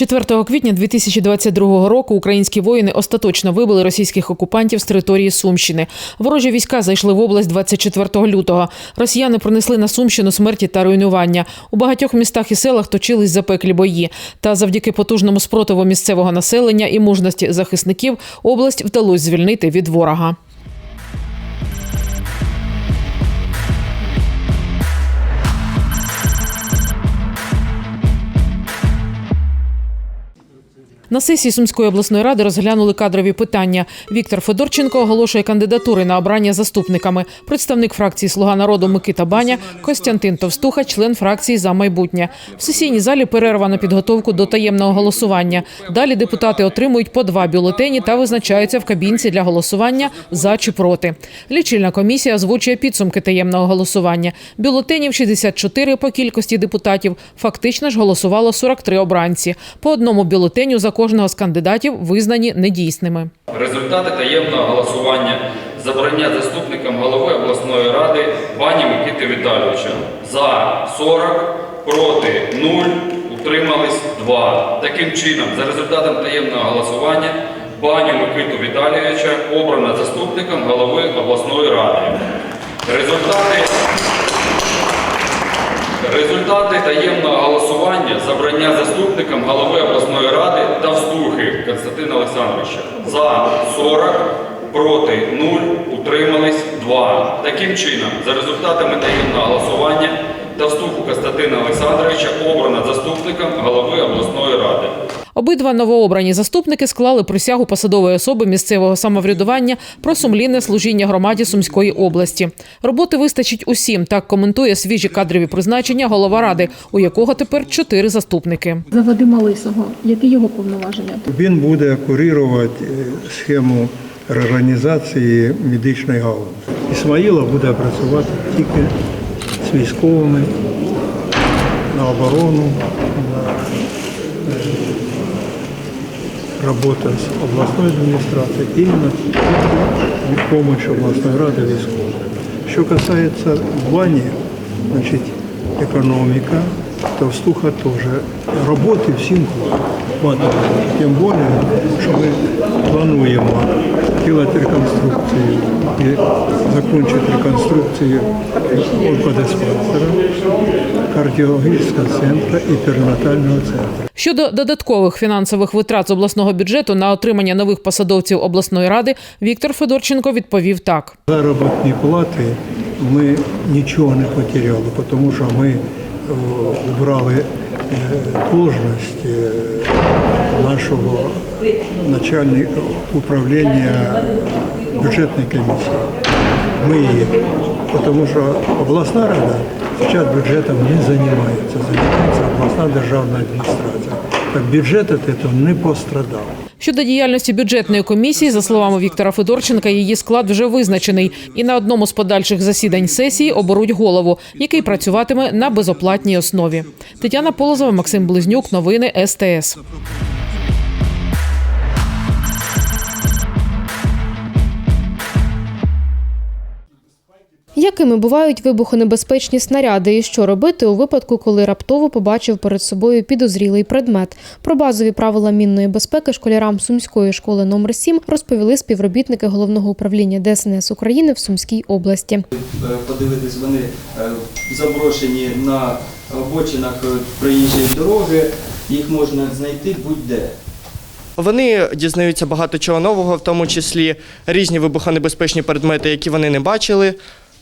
Четвертого квітня 2022 року українські воїни остаточно вибили російських окупантів з території Сумщини. Ворожі війська зайшли в область 24 лютого. Росіяни принесли на Сумщину смерті та руйнування. У багатьох містах і селах точились запеклі бої. Та завдяки потужному спротиву місцевого населення і мужності захисників область вдалося звільнити від ворога. На сесії Сумської обласної ради розглянули кадрові питання. Віктор Федорченко оголошує кандидатури на обрання заступниками. Представник фракції Слуга народу Микита Баня, Костянтин Товстуха, член фракції за майбутнє. В сесійній залі перерва на підготовку до таємного голосування. Далі депутати отримують по два бюлетені та визначаються в кабінці для голосування за чи проти. Лічильна комісія озвучує підсумки таємного голосування. Бюлетенів 64 по кількості депутатів. Фактично ж голосувало 43 обранці. По одному бюлетеню за кожного з кандидатів визнані недійсними. Результати таємного голосування за обрання заступником голови обласної ради пані Микити Віталійовича. За 40, проти 0, утримались 2. Таким чином, за результатом таємного голосування, пані Микиту Віталійовича обрано заступником голови обласної ради. Результати Результати таємного голосування забрання заступникам голови обласної ради та встухи Константина Олександровича. За 40, проти 0, утримались 2. Таким чином, за результатами таємного голосування та вступу Константина Олександровича обрано заступником голови обласної ради. Обидва новообрані заступники склали присягу посадової особи місцевого самоврядування про сумлінне служіння громаді Сумської області. Роботи вистачить усім. Так коментує свіжі кадрові призначення голова ради, у якого тепер чотири заступники. За Вадима Лисого, які його повноваження? Він буде курувати е, схему реорганізації медичної галузі. Ісмаїла буде працювати тільки з військовими на оборону, на е, робота з обласною адміністрацією, іменно допомога обласної ради військовим. Що касається Вані, значить, економіка, Товстуха теж. Роботи всім хватить. Тим більше, що ми плануємо робити реконструкцію і закінчити реконструкцію онкодиспансера, кардіологічного центру і перинатального центру. Щодо додаткових фінансових витрат з обласного бюджету на отримання нових посадовців обласної ради, Віктор Федорченко відповів так. Заробітні плати ми нічого не потеряли, тому що ми о, убрали е, должність е, нашого начальника управління бюджетної комісії. Ми її, тому що обласна рада зараз бюджетом не займається, займається обласна державна адміністрація. Так бюджет від цього не пострадав. Щодо діяльності бюджетної комісії, за словами Віктора Федорченка, її склад вже визначений, і на одному з подальших засідань сесії оберуть голову, який працюватиме на безоплатній основі. Тетяна Полозова, Максим Близнюк, новини СТС. Якими бувають вибухонебезпечні снаряди і що робити у випадку, коли раптово побачив перед собою підозрілий предмет? Про базові правила мінної безпеки школярам Сумської школи номер 7 розповіли співробітники головного управління ДСНС України в Сумській області. Е, подивитись, вони е, заброшені на обочинах е, проїжджої дороги, їх можна знайти будь-де. Вони дізнаються багато чого нового, в тому числі різні вибухонебезпечні предмети, які вони не бачили.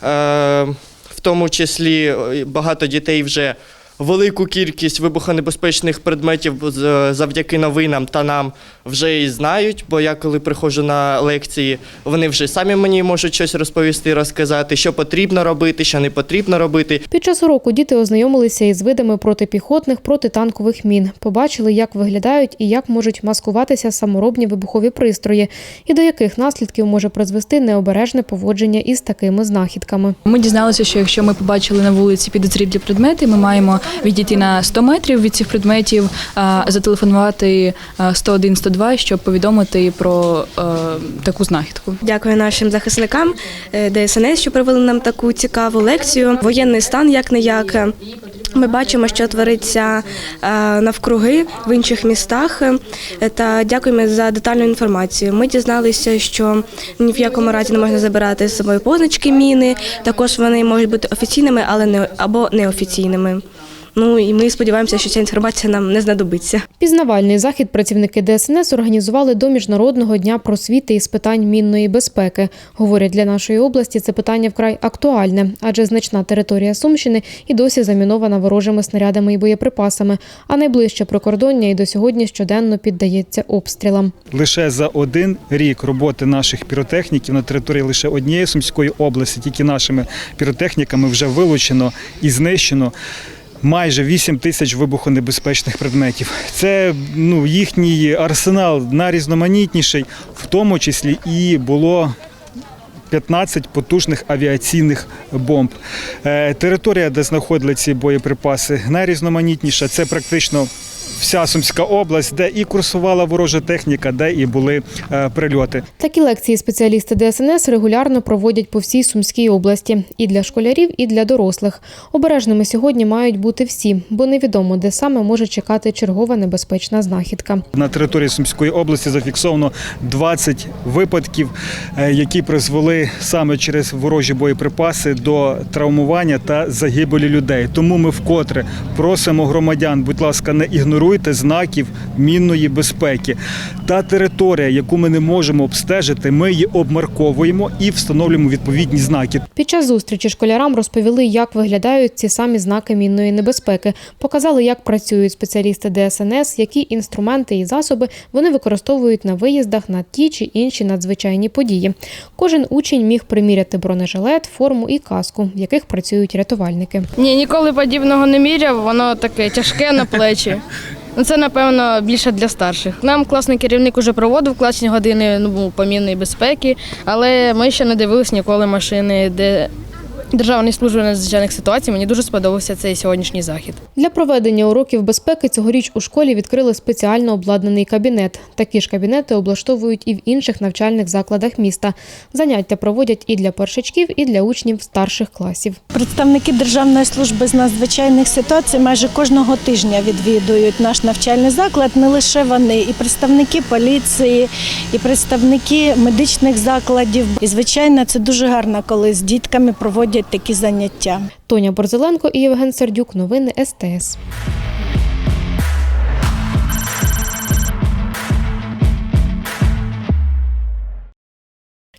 Е, В тому числі е, багато дітей вже велику кількість вибухонебезпечних предметів з- завдяки новинам та нам вже і знають. Бо я коли приходжу на лекції, вони вже самі мені можуть щось розповісти, розказати, що потрібно робити, що не потрібно робити. Під час уроку діти ознайомилися із видами протипіхотних протитанкових мін, побачили, як виглядають і як можуть маскуватися саморобні вибухові пристрої, і до яких наслідків може призвести необережне поводження із такими знахідками. Ми дізналися, що якщо ми побачили на вулиці підозрілі предмети, ми маємо відійти на 100 метрів від цих предметів, зателефонувати а, 101-102, щоб повідомити про таку знахідку. Дякую нашим захисникам е, ДСНС, що провели нам таку цікаву лекцію. Воєнний стан як не як. Ми бачимо, що твориться навкруги в інших містах. Та дякуємо за детальну інформацію. Ми дізналися, що ні в якому разі не можна забирати з собою позначки міни. Також вони можуть бути офіційними, але не або неофіційними. Ну і ми сподіваємося, що ця інформація нам не знадобиться. Пізнавальний захід працівники ДСНС організували до міжнародного дня просвіти із питань мінної безпеки. Говорять, для нашої області це питання вкрай актуальне, адже значна територія Сумщини і досі замінована ворожими снарядами і боєприпасами. А найближче прикордоння і до сьогодні щоденно піддається обстрілам. Лише за один рік роботи наших піротехніків на території лише однієї Сумської області, тільки нашими піротехніками вже вилучено і знищено. Майже 8 тисяч вибухонебезпечних предметів. Це ну, їхній арсенал найрізноманітніший, в тому числі і було 15 потужних авіаційних бомб. Е, Територія, де знаходили ці боєприпаси, найрізноманітніша. Це практично вся Сумська область, де і курсувала ворожа техніка, де і були е, прильоти. Такі лекції спеціалісти ДСНС регулярно проводять по всій Сумській області і для школярів, і для дорослих. Обережними сьогодні мають бути всі, бо невідомо, де саме може чекати чергова небезпечна знахідка. На території Сумської області зафіксовано 20 випадків, е, які призвели саме через ворожі боєприпаси до травмування та загибелі людей. Тому ми вкотре просимо громадян, будь ласка, не ігноруйте знаків мінної безпеки. Та територія, яку ми не можемо обстежити, ми її обмарковуємо і встановлюємо відповідні знаки. Під час зустрічі школярам розповіли, як виглядають ці самі знаки мінної небезпеки, показали, як працюють спеціалісти ДСНС, які інструменти і засоби вони використовують на виїздах на ті чи інші надзвичайні події. Кожен учень міг приміряти бронежилет, форму і каску, в яких працюють рятувальники. Ні, ніколи подібного не міряв, воно таке тяжке на плечі. Ну, Це, напевно, більше для старших. Нам класний керівник уже проводив класні години ну, помінної безпеки, але ми ще не дивились ніколи машини, де Державної служби надзвичайних ситуацій. Мені дуже сподобався цей сьогоднішній захід. Для проведення уроків безпеки цьогоріч у школі відкрили спеціально обладнаний кабінет. Такі ж кабінети облаштовують і в інших навчальних закладах міста. Заняття проводять і для першачків, і для учнів старших класів. Представники Державної служби з надзвичайних ситуацій майже кожного тижня відвідують наш навчальний заклад. Не лише вони, і представники поліції, і представники медичних закладів. І звичайно, це дуже гарно, коли з дітками проводять такі заняття. Тоня Борзеленко і Євген Сердюк. Новини СТС.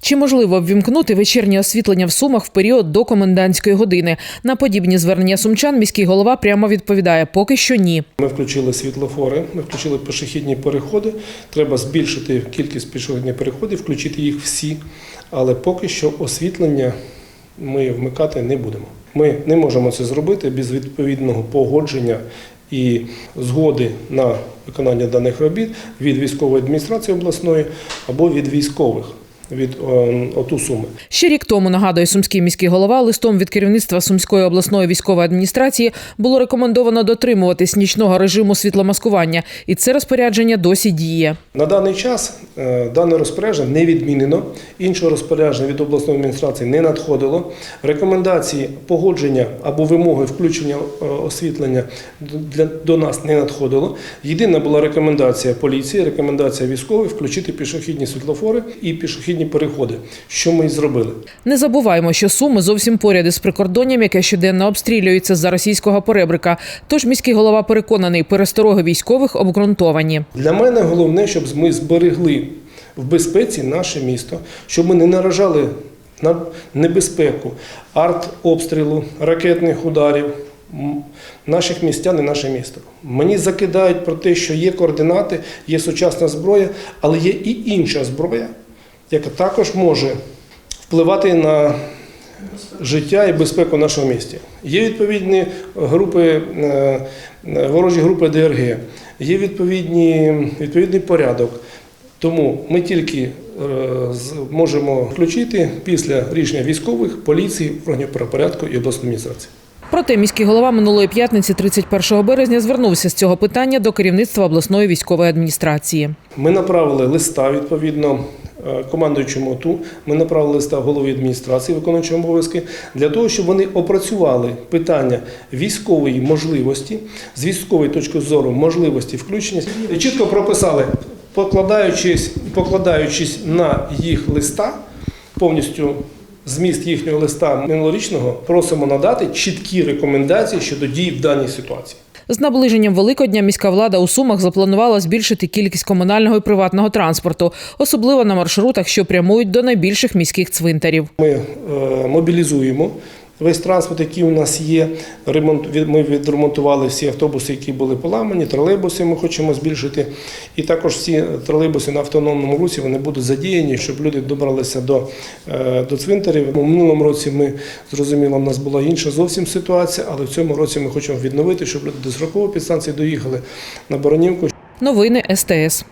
Чи можливо ввімкнути вечірнє освітлення в Сумах в період до комендантської години? На подібні звернення сумчан міський голова прямо відповідає: поки що ні. Ми включили світлофори, ми включили пішохідні переходи. Треба збільшити кількість пішохідних переходів, включити їх всі. Але поки що освітлення ми вмикати не будемо. Ми не можемо це зробити без відповідного погодження і згоди на виконання даних робіт від військової адміністрації обласної або від військових від е, ОТУ Суми. Ще рік тому нагадує сумський міський голова листом від керівництва сумської обласної військової адміністрації було рекомендовано дотримуватись нічного режиму світломаскування, і це розпорядження досі діє. На даний час е, дане розпорядження не відмінено. Іншого розпорядження від обласної адміністрації не надходило. Рекомендації погодження або вимоги включення е, освітлення для, до нас не надходило. Єдина була рекомендація поліції, рекомендація військових включити пішохідні світлофори і пішохідні переходи. Що ми і зробили. Не забуваємо, що суми зовсім поряд із прикордонням, яке щоденно обстрілюється за російського поребрика. Тож міський голова переконаний, перестороги військових обґрунтовані. Для мене головне, щоб ми зберегли в безпеці наше місто, щоб ми не наражали на небезпеку артобстрілу, ракетних ударів, наших містян і наше місто. Мені закидають про те, що є координати, є сучасна зброя, але є і інша зброя, яка також може впливати на життя і безпеку в нашому місті. Є відповідні групи, е, е, ворожі групи ДРГ, є відповідні, відповідний порядок. Тому ми тільки е, можемо включити після рішення військових, поліції, органів правопорядку і обласної адміністрації. Проте міський голова минулої п'ятниці, 31 березня, звернувся з цього питання до керівництва обласної військової адміністрації. Ми направили листа відповідно командуючому ОТУ, ми направили листа голові адміністрації, виконуючому обов'язки, для того, щоб вони опрацювали питання військової можливості, з військової точки зору можливості включення, і чітко прописали, покладаючись, покладаючись на їх листа, повністю зміст їхнього листа минулорічного, просимо надати чіткі рекомендації щодо дій в даній ситуації. З наближенням Великодня міська влада у Сумах запланувала збільшити кількість комунального і приватного транспорту, особливо на маршрутах, що прямують до найбільших міських цвинтарів. Ми е, мобілізуємо весь транспорт, який у нас є. Ремонт ми відремонтували всі автобуси, які були поламані, тролейбуси ми хочемо збільшити. І також всі тролейбуси на автономному русі вони будуть задіяні, щоб люди добралися до, е, до цвинтарів. У минулому році ми зрозуміло, у нас була інша зовсім ситуація, але в цьому році ми хочемо відновити, щоб люди до 40 підстанції доїхали на Боронівку. Новини СТС.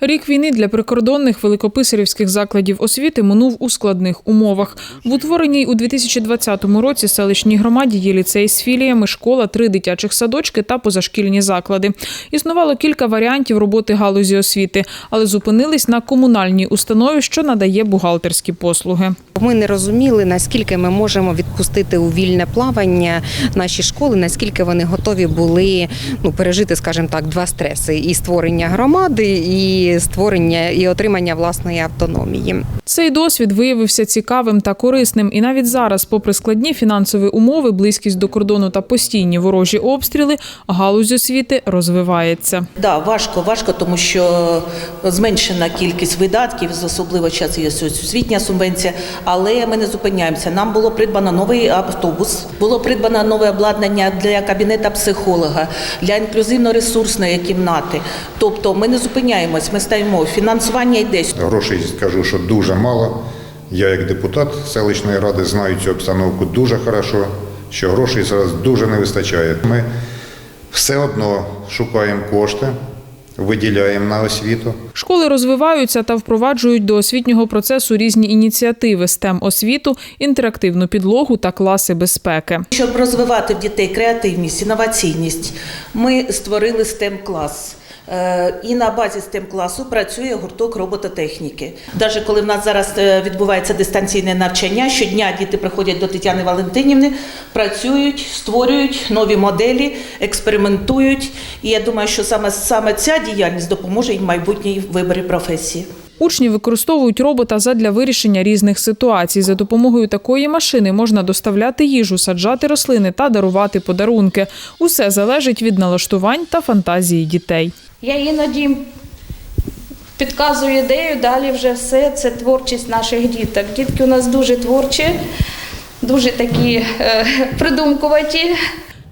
Рік війни для прикордонних великописарівських закладів освіти минув у складних умовах. В утвореній у 2020 році селищній громаді є ліцей з філіями, школа, три дитячих садочки та позашкільні заклади. Існувало кілька варіантів роботи галузі освіти, але зупинились на комунальній установі, що надає бухгалтерські послуги. Ми не розуміли, наскільки ми можемо відпустити у вільне плавання наші школи, наскільки вони готові були ну, пережити, скажімо так, два стреси: і створення громади, і створення і отримання власної автономії. Цей досвід виявився цікавим та корисним, і навіть зараз, попри складні фінансові умови, близькість до кордону та постійні ворожі обстріли, галузь освіти розвивається. Да, важко, важко, тому що зменшена кількість видатків, особливо час є освітня субвенція, але ми не зупиняємося. Нам було придбано новий автобус, було придбано нове обладнання для кабінета психолога, для інклюзивно-ресурсної кімнати. Тобто ми не зупиняємось, ми стаємо. Фінансування йде. Грошей скажу, що дуже мало. Я як депутат селищної ради знаю цю обстановку дуже хорошо, що грошей зараз дуже не вистачає. Ми все одно шукаємо кошти, виділяємо на освіту. Школи розвиваються та впроваджують до освітнього процесу різні ініціативи stem освіту, інтерактивну підлогу та класи безпеки. Щоб розвивати в дітей креативність, інноваційність, ми створили stem клас І на базі stem класу працює гурток робототехніки. Навіть коли в нас зараз е, відбувається дистанційне навчання, щодня діти приходять до Тетяни Валентинівни, працюють, створюють нові моделі, експериментують. І я думаю, що саме, саме ця діяльність допоможе їм в майбутній виборі професії. Учні використовують робота задля вирішення різних ситуацій. За допомогою такої машини можна доставляти їжу, саджати рослини та дарувати подарунки. Усе залежить від налаштувань та фантазії дітей. Я іноді підказую ідею, далі вже все це творчість наших діток. Дітки у нас дуже творчі, дуже такі е, придумкуваті.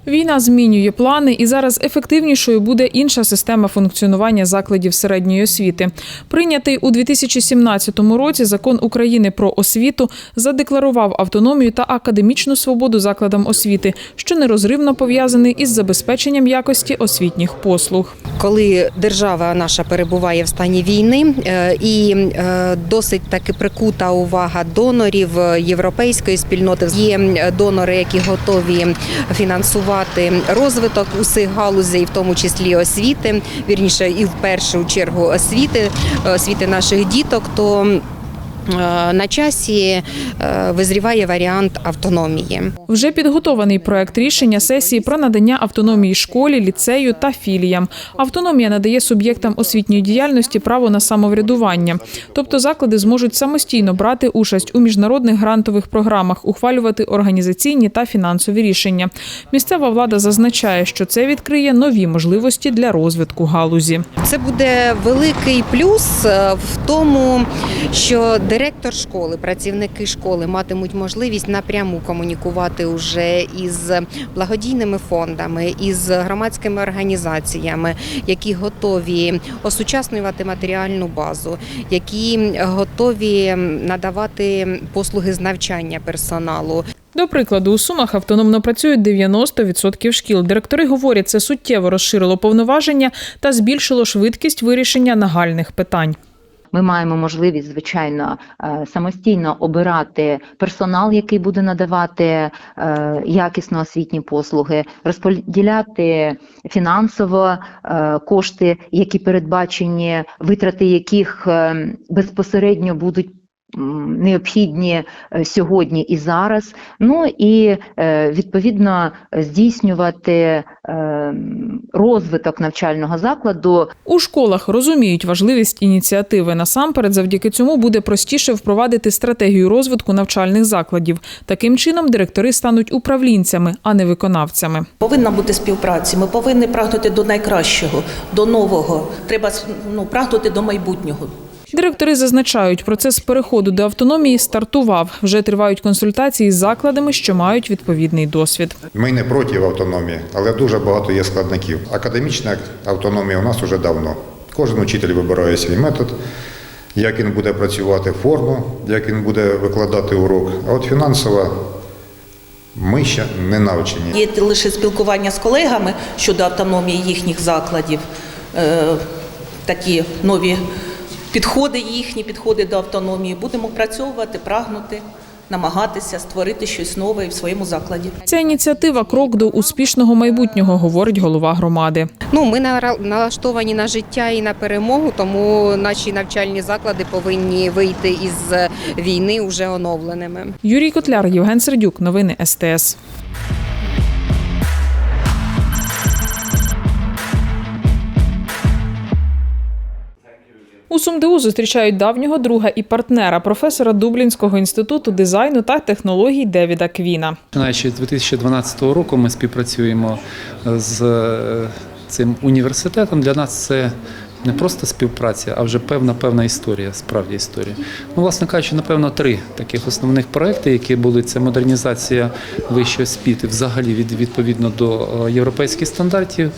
Війна змінює плани, і зараз ефективнішою буде інша система функціонування закладів середньої освіти. Прийнятий у 2017 році закон України про освіту задекларував автономію та академічну свободу закладам освіти, що нерозривно пов'язаний із забезпеченням якості освітніх послуг. Коли держава наша перебуває в стані війни е, і е, досить таки прикута увага донорів е, європейської спільноти, є донори, які готові фінансувати розвиток усіх галузей, в тому числі освіти, вірніше, і в першу чергу освіти, освіти наших діток, то на часі е, визріває варіант автономії. Вже підготований проект рішення сесії про надання автономії школі, ліцею та філіям. Автономія надає суб'єктам освітньої діяльності право на самоврядування, тобто заклади зможуть самостійно брати участь у міжнародних грантових програмах, ухвалювати організаційні та фінансові рішення. Місцева влада зазначає, що це відкриє нові можливості для розвитку галузі. Це буде великий плюс е, в тому, що директор школи, працівники школи матимуть можливість напряму комунікувати уже із благодійними фондами, із громадськими організаціями, які готові осучаснювати матеріальну базу, які готові надавати послуги з навчання персоналу. До прикладу, у Сумах автономно працюють 90% шкіл. Директори говорять, це суттєво розширило повноваження та збільшило швидкість вирішення нагальних питань. Ми маємо можливість, звичайно, е, самостійно обирати персонал, який буде надавати е, якісно освітні послуги, розподіляти фінансово е, кошти, які передбачені, витрати яких безпосередньо будуть. Необхідні е, сьогодні і зараз, ну і е, відповідно здійснювати е, розвиток навчального закладу У школах розуміють важливість ініціативи. Насамперед, завдяки цьому буде простіше впровадити стратегію розвитку навчальних закладів. Таким чином, директори стануть управлінцями, а не виконавцями. Повинна бути співпраця. Ми повинні прагнути до найкращого, до нового. Треба ну, прагнути до майбутнього. Директори зазначають, процес переходу до автономії стартував. Вже тривають консультації з закладами, що мають відповідний досвід. Ми не проти автономії, але дуже багато є складників. Академічна автономія у нас вже давно. Кожен учитель вибирає свій метод, як він буде працювати форму, як він буде викладати урок. А от фінансова ми ще не навчені. Є лише спілкування з колегами щодо автономії їхніх закладів, е, такі нові підходи їхні, підходи до автономії. Будемо працювати, прагнути, намагатися створити щось нове в своєму закладі. Ця ініціатива крок до успішного майбутнього, говорить голова громади. Ну, ми нара- налаштовані на життя і на перемогу, тому наші навчальні заклади повинні вийти із війни вже оновленими. Юрій Котляр, Євген Сердюк. Новини СТС. У СумДУ зустрічають давнього друга і партнера, професора Дублінського інституту дизайну та технологій Девіда Квіна. Починаючи з 2012 року ми співпрацюємо з е, цим університетом. Для нас це не просто співпраця, а вже певна певна історія, справді історія. Ну, власне кажучи, напевно, три таких основних проекти, які були це модернізація вищої освіти, взагалі від відповідно до е, європейських стандартів.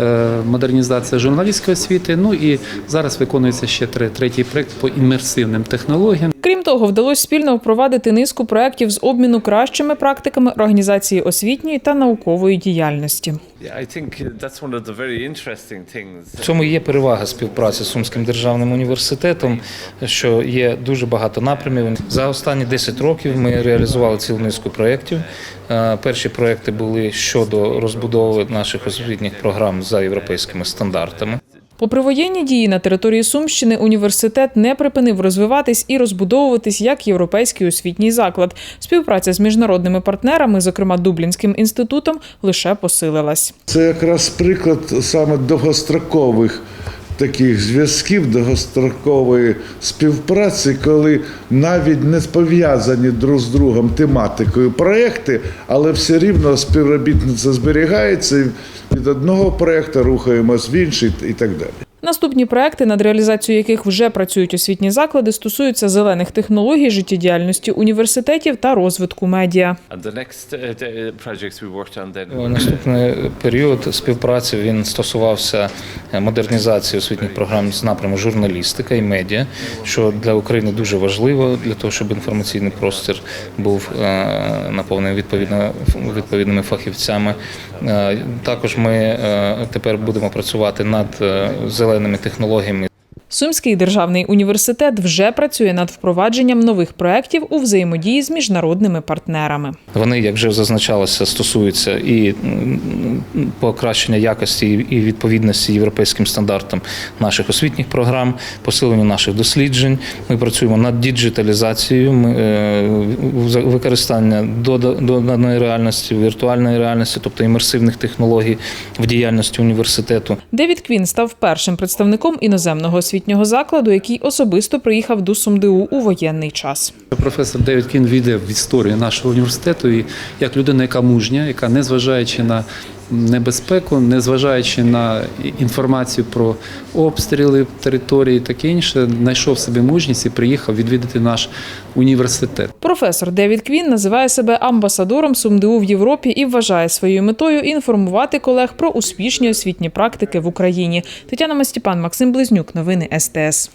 Е, Модернізація журналістської освіти. Ну і зараз виконується ще тре- третій проект по імерсивним технологіям. Крім того, вдалося спільно впровадити низку проєктів з обміну кращими практиками організації освітньої та наукової діяльності. В цьому є перевага співпраці з Сумським державним університетом, що є дуже багато напрямів. За останні 10 років ми реалізували цілу низку проєктів. Е, Перші проєкти були щодо розбудови наших освітніх програм за європейськими стандартами. Попри воєнні дії на території Сумщини, університет не припинив розвиватись і розбудовуватись як європейський освітній заклад. Співпраця з міжнародними партнерами, зокрема Дублінським інститутом, лише посилилась. Це якраз приклад саме довгострокових таких зв'язків, довгострокової співпраці, коли навіть не пов'язані друг з другом тематикою проекти, але все рівно співробітниця зберігається від одного проекту рухаємось в інший і так далі. Наступні проекти, над реалізацією яких вже працюють освітні заклади, стосуються зелених технологій, життєдіяльності університетів та розвитку медіа. On then. Е, Наступний період співпраці він стосувався е, модернізації освітніх програм з напряму журналістика і медіа, що для України дуже важливо для того, щоб інформаційний простір був е, наповнений відповідно відповідними фахівцями. Е, Також ми е, тепер будемо працювати над е, зеленими технологіями. Сумський державний університет вже працює над впровадженням нових проєктів у взаємодії з міжнародними партнерами. Вони, як вже зазначалося, стосуються і покращення якості і відповідності європейським стандартам наших освітніх програм, посилення наших досліджень. Ми працюємо над діджиталізацією, е, використання доданої реальності, віртуальної реальності, тобто імерсивних технологій в діяльності університету. Девід Квін став першим представником іноземного освітнього закладу, який особисто приїхав до Сумдеу у воєнний час. Професор Девід Кін війде в історію нашого університету і як людина, яка мужня, яка незважаючи на небезпеку, незважаючи на інформацію про обстріли території, таке інше, знайшов собі мужність і приїхав відвідати наш університет. Професор Девід Квін називає себе амбасадором СумДУ в Європі і вважає своєю метою інформувати колег про успішні освітні практики в Україні. Тетяна Мастіпан, Максим Близнюк. Новини СТС.